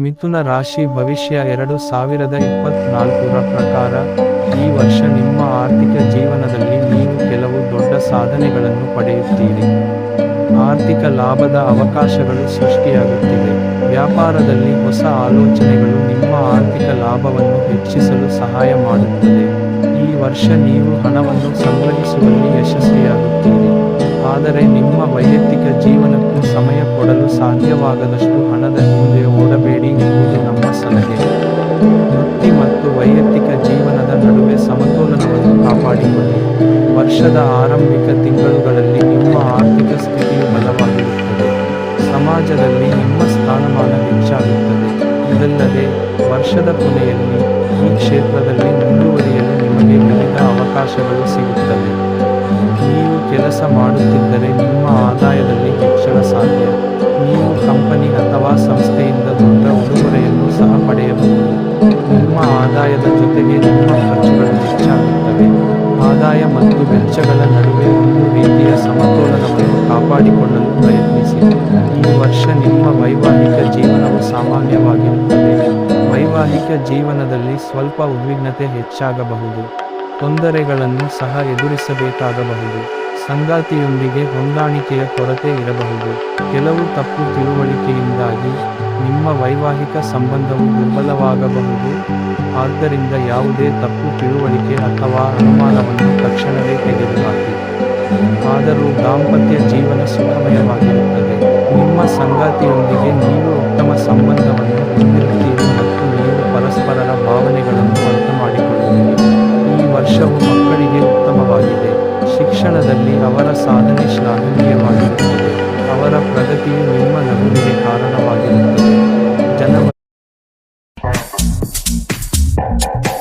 ಮಿಥುನ ರಾಶಿ ಭವಿಷ್ಯ ಎರಡು ಸಾವಿರದ ಇಪ್ಪತ್ನಾಲ್ಕರ ಪ್ರಕಾರ, ಈ ವರ್ಷ ನಿಮ್ಮ ಆರ್ಥಿಕ ಜೀವನದಲ್ಲಿ ನೀವು ಕೆಲವು ದೊಡ್ಡ ಸಾಧನೆಗಳನ್ನು ಪಡೆಯುತ್ತೀರಿ. ಆರ್ಥಿಕ ಲಾಭದ ಅವಕಾಶಗಳು ಸೃಷ್ಟಿಯಾಗುತ್ತಿವೆ ವ್ಯಾಪಾರದಲ್ಲಿ ಹೊಸ ಆಲೋಚನೆಗಳು ನಿಮ್ಮ ಆರ್ಥಿಕ ಲಾಭವನ್ನು ಹೆಚ್ಚಿಸಲು ಸಹಾಯ ಮಾಡುತ್ತದೆ. ಈ ವರ್ಷ ನೀವು ಹಣವನ್ನು ಸಂಗ್ರಹಿಸುವಲ್ಲಿ ಯಶಸ್ವಿಯಾಗುತ್ತೀರಿ. ಆದರೆ ನಿಮ್ಮ ವೈಯಕ್ತಿಕ ಜೀವನಕ್ಕೂ ಸಮಯ ಕೊಡಲು ಸಾಧ್ಯವಾಗದಷ್ಟು ಹಣದ ಹಿಂದೆ ಓಡಬೇಡಿ. ವೃತ್ತಿ ಮತ್ತು ವೈಯಕ್ತಿಕ ಜೀವನದ ನಡುವೆ ಸಮತೋಲನವನ್ನು ಕಾಪಾಡಿಕೊಳ್ಳಿ. ವರ್ಷದ ಆರಂಭಿಕ ತಿಂಗಳುಗಳಲ್ಲಿ ನಿಮ್ಮ ಆರ್ಥಿಕ ಸ್ಥಿತಿಯು ಬಲವಾಗಿರುತ್ತದೆ. ಸಮಾಜದಲ್ಲಿ ನಿಮ್ಮ ಸ್ಥಾನಮಾನ ಹೆಚ್ಚಾಗುತ್ತದೆ. ಇದಲ್ಲದೆ, ವರ್ಷದ ಕೊನೆಯಲ್ಲಿ ಈ ಕ್ಷೇತ್ರದಲ್ಲಿ ಮುಂದುವರಿಯಲು ನಿಮಗೆ ವಿವಿಧ ಅವಕಾಶಗಳು ಸಿಗುತ್ತವೆ. ನೀವು ಕೆಲಸ ಮಾಡುತ್ತಿದ್ದರೆ ನಿಮ್ಮ ಆದಾಯದಲ್ಲಿ ಹೆಚ್ಚಳ ಸಾಧ್ಯ. ನೀವು ಕಂಪನಿ ಅಥವಾ ಸಂಸ್ಥೆಯಿಂದ ಮತ್ತು ವೆಚ್ಚಗಳ ನಡುವೆ ಒಂದು ರೀತಿಯ ಸಮತೋಲನವನ್ನು ಕಾಪಾಡಿಕೊಳ್ಳಲು ಪ್ರಯತ್ನಿಸಿ. ಈ ವರ್ಷ ನಿಮ್ಮ ವೈವಾಹಿಕ ಜೀವನವು ಸಾಮಾನ್ಯವಾಗಿರುತ್ತದೆ. ವೈವಾಹಿಕ ಜೀವನದಲ್ಲಿ ಸ್ವಲ್ಪ ಉದ್ವಿಗ್ನತೆ ಹೆಚ್ಚಾಗಬಹುದು. ತೊಂದರೆಗಳನ್ನು ಸಹ ಎದುರಿಸಬೇಕಾಗಬಹುದು. ಸಂಗಾತಿಯೊಂದಿಗೆ ಹೊಂದಾಣಿಕೆಯ ಕೊರತೆ ಇರಬಹುದು. ಕೆಲವು ತಪ್ಪು ತಿಳುವಳಿಕೆಯಿಂದಾಗಿ ನಿಮ್ಮ ವೈವಾಹಿಕ ಸಂಬಂಧವು ದುರ್ಬಲವಾಗಬಹುದು. ಆದ್ದರಿಂದ ಯಾವುದೇ ತಪ್ಪು ತಿಳುವಳಿಕೆ ಅಥವಾ ಅನುಮಾನವನ್ನು ತಕ್ಷಣವೇ ತೆಗೆದುಹಾಕಿ. ಆದರೂ ದಾಂಪತ್ಯ ಜೀವನ ಸುಖಮಯವಾಗಿರುತ್ತದೆ. ನಿಮ್ಮ ಸಂಗಾತಿಯೊಂದಿಗೆ ನೀವು ಉತ್ತಮ ಸಂಬಂಧವನ್ನು ಹೊಂದಿರುತ್ತೀರಿ ಮತ್ತು ನೀವು ಪರಸ್ಪರರ ಭಾವನೆಗಳನ್ನು ಅರ್ಥ ಮಾಡಿಕೊಳ್ಳುತ್ತೀರಿ ಈ ವರ್ಷವು ಮಕ್ಕಳಿಗೆ ಉತ್ತಮವಾಗಿದೆ. ಶಿಕ್ಷಣದಲ್ಲಿ ಅವರ ಸಾಧನೆ ಶ್ಲಾಘನೀಯವಾಗಿರುತ್ತದೆ. ಅವರ ಪ್ರಗತಿಯು ನಿಮ್ಮ ನಗುವಿಗೆ Thank you.